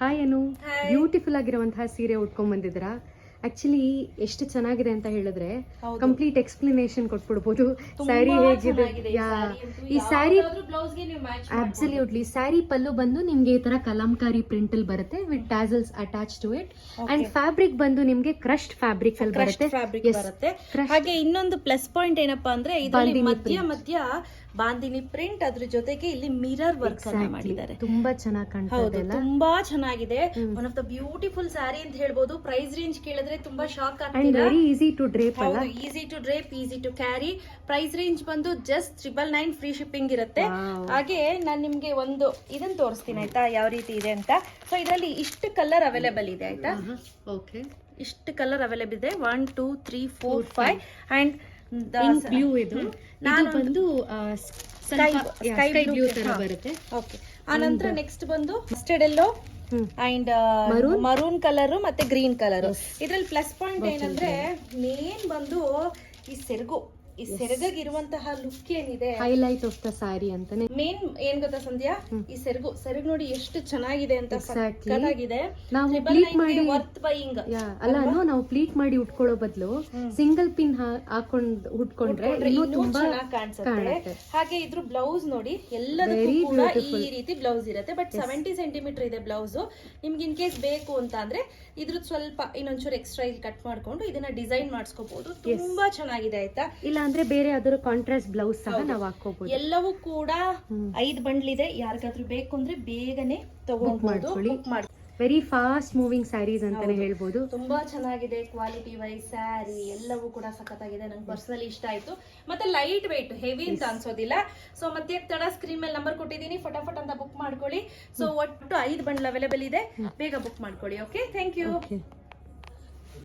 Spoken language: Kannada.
ಹಾಯ್ ಅನು. ಬ್ಯೂಟಿಫುಲ್ ಆಗಿರುವಂತಹ ಸೀರೆ ಉಟ್ಕೊಂಡ್ ಬಂದಿದ್ದೀರಾ? ಆಕ್ಚುಲಿ ಎಷ್ಟು ಚೆನ್ನಾಗಿದೆ ಅಂತ ಹೇಳಿದ್ರೆ ಕಂಪ್ಲೀಟ್ ಎಕ್ಸ್ಪ್ಲನೇಷನ್ ಕೊಟ್ಬಿಡ್ಬೋದು. ಸ್ಯಾರಿ ಹೇಗಿದೆ? ಈ ಸ್ಯಾರಿ ಅಬ್ಸಲ್ಯೂಟ್ಲಿ ಸ್ಯಾರಿ ಪಲ್ಲು ಬಂದು ನಿಮ್ಗೆ ಈ ತರ ಕಲಂಕಾರಿ ಪ್ರಿಂಟ್ ಅಲ್ಲಿ ಬರುತ್ತೆ with tassels attach to it and fabric ಬಂದು ನಿಮ್ಗೆ ಕ್ರಶ್ಡ್ ಫ್ಯಾಬ್ರಿಕ್ ಅಲ್ಲಿ ಬರುತ್ತೆ. ಹಾಗೆ ಇನ್ನೊಂದು ಪ್ಲಸ್ ಪಾಯಿಂಟ್ ಏನಪ್ಪಾ ಅಂದ್ರೆ ಮಧ್ಯ ಮಧ್ಯ ಬಾಂದಿನಿ ಪ್ರಿಂಟ್ ಅದ್ರ ಜೊತೆಗೆ ಇಲ್ಲಿ ಮಿರರ್ ವರ್ಕ್ ಅನ್ನ ಮಾಡಿದ್ದಾರೆ. ತುಂಬಾ ಚೆನ್ನಾಗಿ ಕಾಣ್ತಾ ಹೌದು ಇದೆ ತುಂಬಾ ಚೆನ್ನಾಗಿದೆ. One of the beautiful sari ಅಂತ ಹೇಳ್ಬೋದು. ಪ್ರೈಸ್ ರೇಂಜ್ ಕೇಳಿದ್ರೆ ತುಂಬಾ ಶಾಕ್ ಆಗ್ತಿದೆ ಈಸಿ ಟು ಡ್ರೇಪ್ ಅಲ್ಲ? Easy to drape easy to carry price range ಬಂದು just triple nine free shipping ಇರುತ್ತೆ. ಹಾಗೆ ನಾನು ನಿಮ್ಗೆ ಒಂದು ಇದನ್ನ ತೋರಿಸ್ತೀನಿ ಆಯ್ತಾ? ಯಾವ ರೀತಿ ಇದೆ ಅಂತ. ಸೊ ಇದರಲ್ಲಿ ಇಷ್ಟು ಕಲರ್ ಅವೈಲೇಬಲ್ ಇದೆ ಆಯ್ತಾ? ಓಕೆ ಇಷ್ಟು ಕಲರ್ ಅವೈಲೇಬಲ್ ಇದೆ. One two three four five and blue ಇದು. ನಾನು ಬಂದು ಸ್ಕೈ ಬ್ಲೂ ತರ ಬರುತ್ತೆ. ಓಕೆ. ಆನಂತರ ನಂತರ ನೆಕ್ಸ್ಟ್ ಬಂದು mustard yellow and maroon colour ಮತ್ತೆ ಗ್ರೀನ್ ಕಲರ್ ಇದ್ರಲ್ಲಿ ಪ್ಲಸ್ ಪಾಯಿಂಟ್ ಏನಂದ್ರೆ ಮೇನ್ ಬಂದು ಈ ಸೆರಗು. ಈ ಸೆರಗಿರುವಂತಹ ಲುಕ್ ಏನಿದೆ? ಹೈಲೈಟ್ ಆಫ್ ದ ಸಾರಿ ಅಂತಾನೆ. ಮೇನ್ ಏನ್ ಗೊತ್ತಾ ಸಂಧ್ಯಾ? ಈ ಸೆರಗು ಸೆರಗು ನೋಡಿ ಎಷ್ಟು ಚೆನ್ನಾಗಿದೆ ಅಂತ ಚೆನ್ನಾಗಿದೆ ಸಕ್ಕತ್ತಾಗಿದೆ ನಾವು ಪ್ಲೀಟ್ ಮಾಡಿ ವರ್ತ್ ಬೈಯಿಂಗ್ ಅಲ್ಲ ನೋ ನಾವು ಪ್ಲೀಟ್ ಮಾಡಿ ಉಟ್ಕೊಳ್ಳೋ ಬದಲು ಸಿಂಗಲ್ ಪಿನ್ ಹಾಕೊಂಡ್ ಉಟ್ಕೊಂಡ್ರೆ ಇನ್ನೂ ತುಂಬಾ ಚೆನ್ನಾಗಿ ಕಾಣಿಸುತ್ತೆ. ಹಾಗೆ ಇದ್ರ ಬ್ಲೌಸ್ ನೋಡಿ ಎಲ್ಲದಕ್ಕೂ ಕೂಡ ಈ ರೀತಿ ಬ್ಲೌಸ್ ಇರುತ್ತೆ. ಬಟ್ ಸೆವೆಂಟಿ ಸೆಂಟಿಮೀಟರ್ ಇದೆ ಬ್ಲೌಸ್ ನಿಮ್ಗೆ ಇನ್ ಕೇಸ್ ಬೇಕು ಅಂತ ಅಂದ್ರೆ ಇದ್ರದ್ದು ಸ್ವಲ್ಪ ಇನ್ನೊಂಚೂರು ಎಕ್ಸ್ಟ್ರಾ ಇಲ್ಲಿ ಕಟ್ ಮಾಡ್ಕೊಂಡು ಇದನ್ನ ಡಿಸೈನ್ ಮಾಡಿಸ್ಕೋಬಹುದು ತುಂಬಾ ಚೆನ್ನಾಗಿದೆ ಆಯ್ತಾ? ಇಲ್ಲ ಅಂದ್ರೆ ಬೇರೆ ಯಾವ್ದಾದ್ರು ಕಾಂಟ್ರಾಸ್ಟ್ ಬ್ಲೌಸ್ ಸಹ ನಾವು ಹಾಕೋಬಹುದು ಎಲ್ಲವೂ ಕೂಡ ಐದು ಬಂಡ್ಲ್ ಇದೆ. ಯಾರಿಗಾದ್ರೂ ಬೇಕು ಅಂದ್ರೆ ಬೇಗನೆ ಮಾಡ್ಕೊಳ್ಳಿ. ಮಾಡಿ. ವೆರಿ ಫಾಸ್ಟ್ ಮೂವಿಂಗ್ ಸ್ಯಾರೀಸ್ ಅಂತಾನೆ. ಹೇಳ್ಬೋದು. ತುಂಬಾ ಚೆನ್ನಾಗಿದೆ ಕ್ವಾಲಿಟಿ ವೈಸ್ ಸ್ಯಾರಿ ಎಲ್ಲವೂ ಕೂಡ ಸಖತ್ತಾಗಿದೆ. ನಂಗೆ ಪರ್ಸನಲಿ ಇಷ್ಟ ಆಯ್ತು. ಮತ್ತೆ ಲೈಟ್ ವೆಯ್ಟ್ ಹೆವಿ ಅಂತ ಅನ್ಸೋದಿಲ್ಲ. ಸೊ ಮತ್ತೆ ತಡ ಸ್ಕ್ರೀನ್ ಮೇಲೆ ನಂಬರ್ ಕೊಟ್ಟಿದ್ದೀನಿ. ಫಟಾಫಟ್ ಅಂತ ಬುಕ್ ಮಾಡ್ಕೊಳ್ಳಿ. ಸೊ ಒಟ್ಟು ಐದು ಬಂಡ್ಲ್ ಅವೈಲೇಬಲ್ ಇದೆ. ಬೇಗ ಬುಕ್ ಮಾಡ್ಕೊಳ್ಳಿ ಓಕೆ ಥ್ಯಾಂಕ್ ಯು